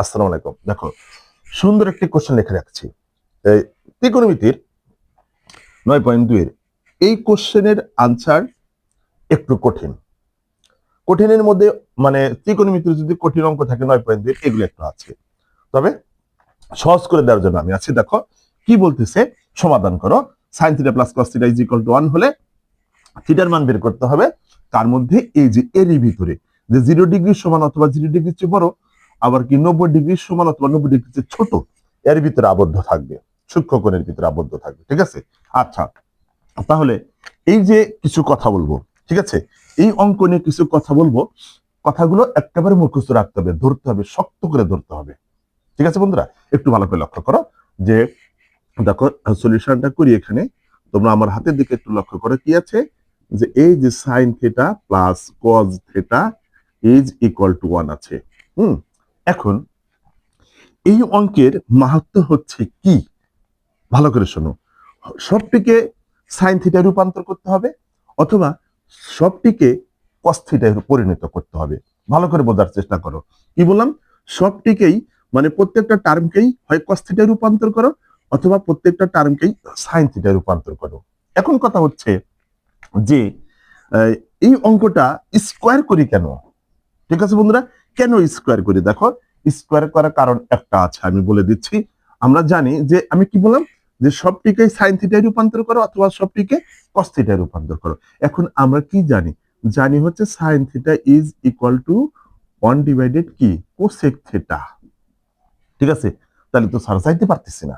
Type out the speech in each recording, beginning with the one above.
আসসালামু আলাইকুম। দেখো, সুন্দর একটি কোশ্চেন লিখে রাখছি। এই ত্রিকোণমিতির নয় পয়েন্ট দুইয়ের এই কোশ্চেনের আনসার একটু কঠিন। কঠিনের মধ্যে মানে ত্রিকোণমিতির যদি কঠিন অঙ্ক থাকে নয় পয়েন্ট দুই এগুলো একটু আছে। তবে সহজ করে দেওয়ার জন্য আমি আছি, দেখো, কি বলতেছে? সমাধান করো। Sine theta plus cos theta is equal to one হলে থিটার মান বের করতে হবে। তার মধ্যে এই যে এরই ভিতরে, যে জিরো ডিগ্রি সমান অথবা জিরো ডিগ্রির চেয়ে বড় আবার কি নব্বই ডিগ্রি সমান অথবা নব্বই ডিগ্রির চেয়ে ছোট, এর ভিতরে আবদ্ধ থাকবে সূক্ষ্মকোণের ভিতরে আবদ্ধ থাকবে, ঠিক আছে? আচ্ছা তাহলে এই যে কিছু কথা বলব, ঠিক আছে? এই অঙ্ক নিয়ে কিছু কথা বলব, কথাগুলো একেবারে মুখস্থ রাখতে হবে, ধরতে হবে, শক্ত করে ধরতে হবে, ঠিক আছে বন্ধুরা? একটু ভালো করে লক্ষ্য করো যে, দেখো, সলিউশনটা করি এখানে, তোমরা আমার হাতের দিকে একটু লক্ষ্য করো কি আছে? যে এই যে sine theta plus cos theta is equal to one আছে, হুম? এখন এই অঙ্কের মাহাত্ম হচ্ছে কি? ভালো করে শোনো। সবটিকে সাইন থিটায় রূপান্তর করতে হবে অথবা সবটিকে কস থিটায় পরিণত করতে হবে। ভালো করে বোঝার চেষ্টা করো। কি বললাম? সবটিকেই মানে প্রত্যেকটা টার্মকেই হয় কস্থিটায় রূপান্তর করো অথবা প্রত্যেকটা টার্মকেই সাইন থিটায় রূপান্তর করো। এখন কথা হচ্ছে যে এই অঙ্কটা স্কোয়ার করি কেন? ঠিক আছে বন্ধুরা? কেন স্কোয়ার করি? দেখো স্কোয়ার করার কারণ একটা আছে, আমি বলে দিচ্ছি। আমরা জানি যে, আমি কি বললাম? যে সবটিকে সাইন থিটায় রূপান্তর করো অথবা সবটিকে কস থিটায় রূপান্তর করো। এখন আমরা কি জানি? জানি হচ্ছে sine theta is equal to one divided কি? কোসেক থিটা ঠিক আছে? তাহলে তো স্যার চাইতে পারতেছি না।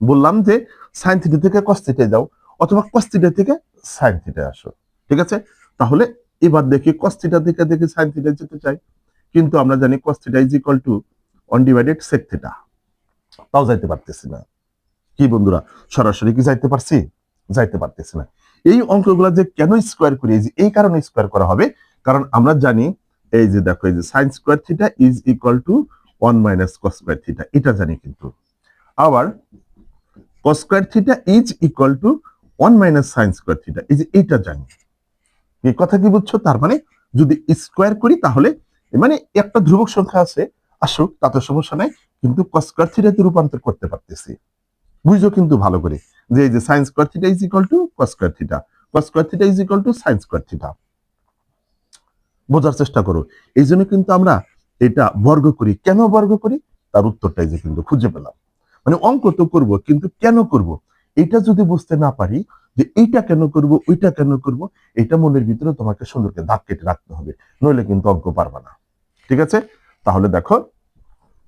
বললাম যে সাইন থিটা থেকে কস থিটায় যাও, অথবা কস থিটা থেকে সাইন থিটায় আসো। ঠিক আছে? তাহলে এবার দেখি কস থিটা থেকে দেখি সাইন থিটা যেতে চাই। কিন্তু আমরা জানি is equal to one divided sec theta তাও যাইতে পারতেছি না। কি বন্ধুরা, সরাসরি কি যাইতে পারছি? যাইতে পারতেছি না। এই অঙ্কগুলো যে কেন স্কোয়ার করি, এই কারণে স্কোয়ার করা হবে, কারণ আমরা জানি এই যে দেখো, এই যে sine square theta is equal to one minus cos square theta এটা জানি কিন্তু। আবার cos square theta is equal to one minus sine square theta এই যে এইটা জানি। এই কথা কি বুঝছ? তার মানে যদি স্কোয়ার করি তাহলে মানে একটা ধ্রুবক সংখ্যা আছে, আসুক, তাতে সমস্যা নাই, কিন্তু কস স্কোয়ার রূপান্তর করতে পারতেছি। বুঝছ কিন্তু ভালো করে, যে এই যে sine square theta is equal to cos square cos square is equal to sine square theta বোঝার চেষ্টা করো, এই জন্য কিন্তু আমরা এটা বর্গ করি। কেন বর্গ করি? তার উত্তরটাই যে কিন্তু খুঁজে পেলাম। মানে অঙ্ক তো করব, কিন্তু কেন করব? এটা যদি বুঝতে না পারি, যে এইটা কেন করব, ওইটা কেন করব, এটা মনের ভিতরে তোমাকে সুন্দরকে দাগ কেটে রাখতে হবে, নইলে কিন্তু অঙ্ক পারবা না। ঠিক আছে? তাহলে দেখো,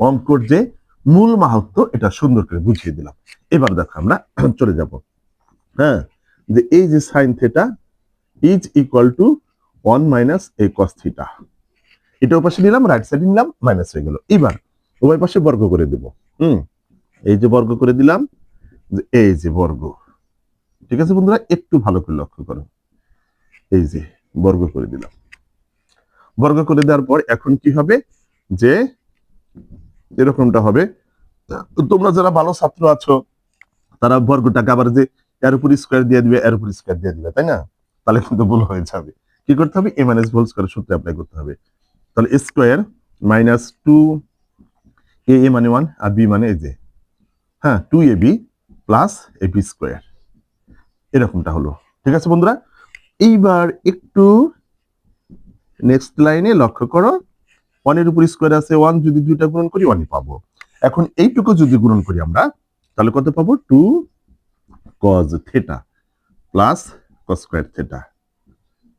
অঙ্কর যে মূল মাহাত্ম, এটা সুন্দর করে বুঝিয়ে দিলাম। এবার দেখো আমরা চলে যাব। হ্যাঁ যে এই যে sine theta is equal to one minus A cos theta এটা পাশে নিলাম রাইট সাইডে নিলাম মাইনাস হয়ে গেল। এবার উভয় পাশে বর্গ করে দেব। হুম, এই যে বর্গ করে দিলাম, যে এই যে বর্গ। ঠিক আছে বন্ধুরা? একটু ভালো করে লক্ষ্য করো। এই যে বর্গ করে দিলাম। বর্গ করে দেওয়ার পর এখন কি হবে? যে এরকমটা হবে। তোমরা যারা ভালো ছাত্র আছো, তারা বর্গটাকে আবার যে এর উপর স্কোয়ার দিয়ে দিবে, এর উপর স্কোয়ার দিয়ে দিবে, তাই না? তাহলে কিন্তু ভুল হয়ে যাবে। কি করতে হবে? এ মাইনাস হোল স্কোয়ার সূত্র অ্যাপ্লাই করতে হবে। তাহলে square minus two a a মানে ওয়ান আর বি মানে এই যে হ্যাঁ two a b plus a b square এরকমটা হলো। ঠিক আছে বন্ধুরা? এইবার একটু নেক্সট লাইনে লক্ষ্য করো ওয়ানের উপর স্কোয়ার আছে ওয়ান যদি দুইটা গুণন করি ওয়ানই পাবো। এখন এইটুকু যদি গুণন করি আমরা, তাহলে কত পাবো? Two cos theta plus cos square theta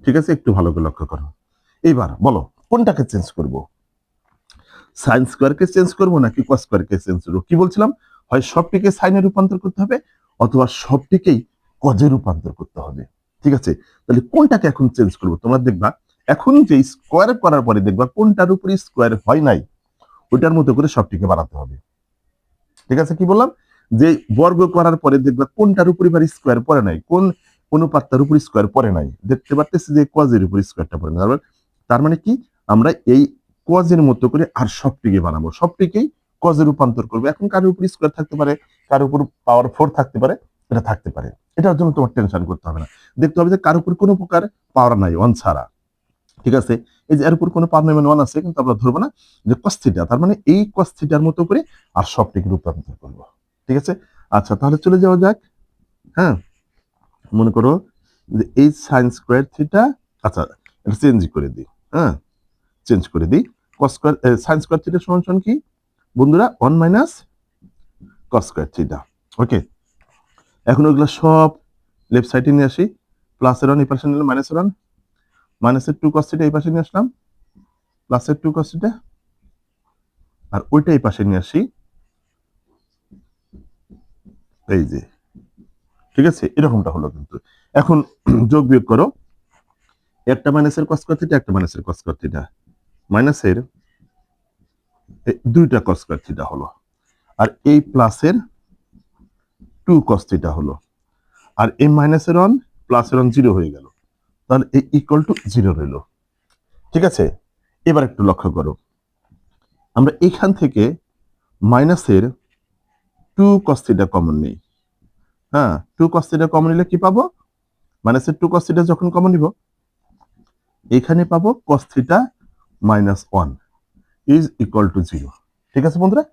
ঠিক আছে? একটু ভালো করে লক্ষ্য করো। এইবার বলো, কোনটাকে চেঞ্জ করব? সাইন স্কোয়ারকে চেঞ্জ করব নাকি কস স্কোয়ারকে চেঞ্জ করব? কি বলছিলাম? হয় সবটিকে সাইনে রূপান্তর করতে হবে, অথবা সবটিকেই কজে রূপান্তর করতে হবে। ঠিক আছে? তাহলে কোনটাকে এখন চেঞ্জ করব? তোমরা দেখবা এখন যে স্কোয়ার করার পরে দেখবা কোনটার উপরে স্কোয়ার হয় নাই, ওইটার মতো করে সবটিকে বানাতে হবে। ঠিক আছে কি বললাম? যে বর্গ করার পরে দেখবা কোনটার উপরে এবার স্কোয়ার পড়ে নাই, কোন অনুপাতটার উপর স্কোয়ার পড়ে নাই, দেখতে পারতেছি যে কজের উপর স্কোয়ারটা পড়ে নাই। তার মানে- কি? আমরা এই কজের মতো করে আর সবটিকে বানাবো। সবটিকেই কজে রূপান্তর করব। এখন কারোর উপর স্কোয়ার থাকতে পারে? কারোর উপর পাওয়ার ফোর থাকতে পারে? এটা থাকতে পারে। এটার জন্য তোমার টেনশন করতে হবে না। দেখতে হবে যে কারোর উপর কোনো প্রকার পাওয়ার নাই ওয়ান ছাড়া। ঠিক আছে? এই যে এর উপর কোনো পারমানেন্ট ওয়ান আছে, কিন্তু আমরা ধরবো না যে কস্থিটা তার মানে এই কস্থিটার মতো করে আর সবটিকে রূপান্তর করব। ঠিক আছে? আচ্ছা তাহলে চলে যাওয়া যাক। হ্যাঁ মনে করো যে এই সাইন স্কোয়ার থিটা আচ্ছা এটা চেঞ্জ করে দিই। হ্যাঁ চেঞ্জ করে দিই। Cos square sine square theta সমান সমান কি? বন্ধুরা one minus cos square theta okay এখন ওগুলো সব লেফট সাইডে নিয়ে আসি। প্লাসের ওয়ান এই নিলে মাইনাসের ওয়ান মাইনাসের টু কস থিটা এই পাশে নিয়ে আসলাম, প্লাসের টু কস থিটা আর ওইটা এই পাশে নিয়ে আসি। এই যে, ঠিক আছে? এরকমটা হলো কিন্তু। এখন যোগ বিয়োগ করো। একটা মাইনাসের কস কর থিটা একটা মাইনাসের কস কর থিটা মাইনাসের দুইটা কস কর থিটা হলো। আর এই প্লাসের টু কস থিটা হলো। আর এই মাইনাসের অন প্লাসের অন জিরো হয়ে গেল। তাহলে এই ইকুয়াল টু জিরো রইল। ঠিক আছে? এবার একটু লক্ষ্য করো। আমরা এখান থেকে মাইনাসের টু কস থিটা কমন নেই। হ্যাঁ টু কস থিটা কমন নিলে কি পাবো? মাইনাসের টু কস থিটা যখন কমন নিব, এখানে পাবো cos theta minus one is equal to zero ঠিক আছে বন্ধুরা?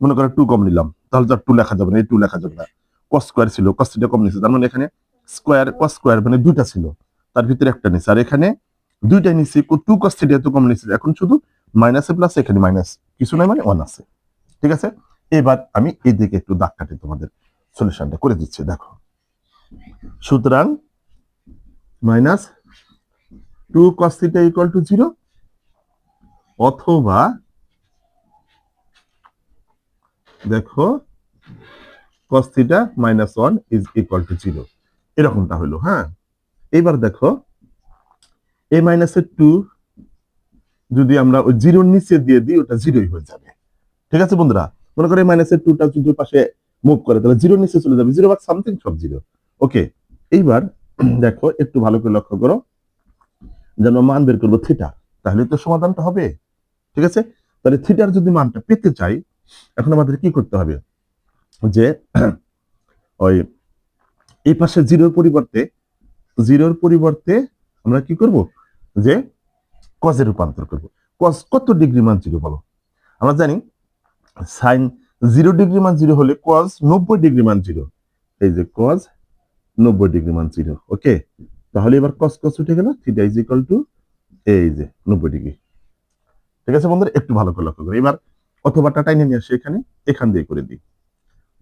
মনে করো টু কম নিলাম। তাহলে তো টু লেখা যাবে না, এই টু লেখা যাবে না। কস স্কোয়ার ছিল কস থিটা কম নিচ্ছে তার মানে এখানে স্কোয়ার কস স্কোয়ার মানে দুইটা ছিল। তার ভিতরে একটা নিচ্ছে আর এখানে দুইটা নিচ্ছি টু কস থিটা তো কম নিচ্ছে এখন শুধু মাইনাসে প্লাস এখানে মাইনাস কিছু নাই মানে ওয়ান আছে। ঠিক আছে? এবার আমি এই দিকে একটু দাগ কাটি তোমাদের সলিউশনটা করে দিচ্ছি, দেখো। সুতরাং minus two cos theta equal to zero অথবা দেখো cos theta minus one is equal to zero এরকমটা হলো হ্যাঁ? এবার দেখো এ মাইনাসের টু যদি আমরা ওই জিরোর নিচে দিয়ে দিই, ওটা জিরোই হয়ে যাবে। ঠিক আছে বন্ধুরা? মনে করো মাইনাসের টুটা যদি পাশে মুভ করে, তাহলে জিরোর নিচে চলে যাবে। জিরো বা সামথিং সব জিরো ওকে এইবার দেখো, একটু ভালো করে লক্ষ্য করো। যেন মান বের করব থিটা তাহলে তো সমাধানটা হবে। ঠিক আছে? তাহলে থিটার যদি মানটা পেতে চাই, এখন আমাদের কি করতে হবে? যে ওই এই পাশে জিরোর পরিবর্তে জিরোর পরিবর্তে আমরা কি করব? যে কজে রূপান্তর করব। কজ কত ডিগ্রি মান জিরো বলো? আমরা জানি সাইন জিরো ডিগ্রি মান জিরো হলে কজ নব্বই ডিগ্রি মান জিরো এই যে কজ নব্বই ডিগ্রি মান জিরো ওকে তাহলে এবার কস কস উঠে গেল? থিটা ইজ ইকাল টু এই যে নব্বই ডিগ্রি ঠিক আছে বন্ধুরা? একটু ভালো করে লক্ষ্য করো। এবার অথবা টাইনে নিয়ে আসে এখানে, এখান দিয়ে করে দিই।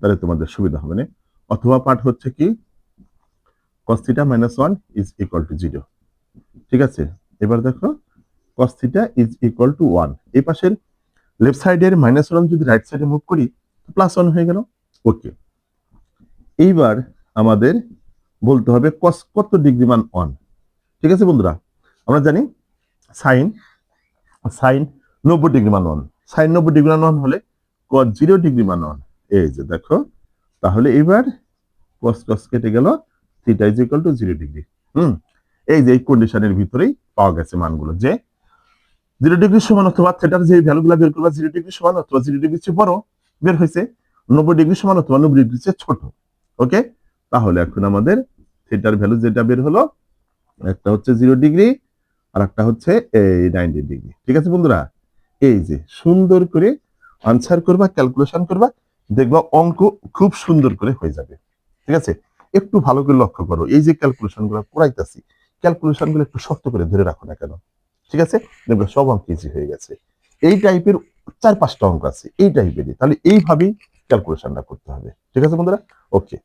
তাহলে তোমাদের সুবিধা হবে না। অথবা পাঠ হচ্ছে কি? Cos theta minus one is equal to zero ঠিক আছে? এবার দেখো, cos theta is equal to one এই পাশের লেফট সাইডের মাইনাস ওয়ান যদি রাইট সাইডে মুভ করি প্লাস ওয়ান হয়ে গেল। ওকে এইবার আমাদের বলতে হবে cos কত ডিগ্রি মান ওয়ান ঠিক আছে বন্ধুরা? আমরা জানি সাইন সাইন নব্বই ডিগ্রি মান ওয়ান সাইন নব্বই ডিগ্রি মান ওয়ান হলে cos জিরো ডিগ্রি মান ওয়ান এই যে দেখো, তাহলে এবার cos cos কেটে গেল theta is equal to zero degree হুম? এই যে এই কন্ডিশনের ভিতরেই পাওয়া গেছে মানগুলো যে জিরো ডিগ্রি সমান অথবা থিটার যে ভ্যালুগুলো বের করবা জিরো ডিগ্রি সমান অথবা জিরো ডিগ্রি চেয়ে বড় বের হয়েছে, নব্বই ডিগ্রি সমান অথবা নব্বই ডিগ্রি চেয়ে ছোট। ওকে তাহলে এখন আমাদের থিটার ভ্যালু যেটা বের হলো, একটা হচ্ছে জিরো ডিগ্রি আর একটা হচ্ছে এই নাইনটি ডিগ্রি ঠিক আছে বন্ধুরা? এই যে সুন্দর করে আনসার করবা ক্যালকুলেশন করবা, দেখবা অঙ্ক খুব সুন্দর করে হয়ে যাবে। ঠিক আছে? একটু ভালো করে লক্ষ্য করো। এই যে ক্যালকুলেশনগুলো করাইতেছি ক্যালকুলেশনগুলো একটু শক্ত করে ধরে রাখো না কেন? ঠিক আছে? দেখবে সব অঙ্ক ইজি হয়ে গেছে। এই টাইপের চার পাঁচটা অঙ্ক আছে, এই টাইপেরই তাহলে এইভাবেই ক্যালকুলেশনটা করতে হবে। ঠিক আছে বন্ধুরা? ওকে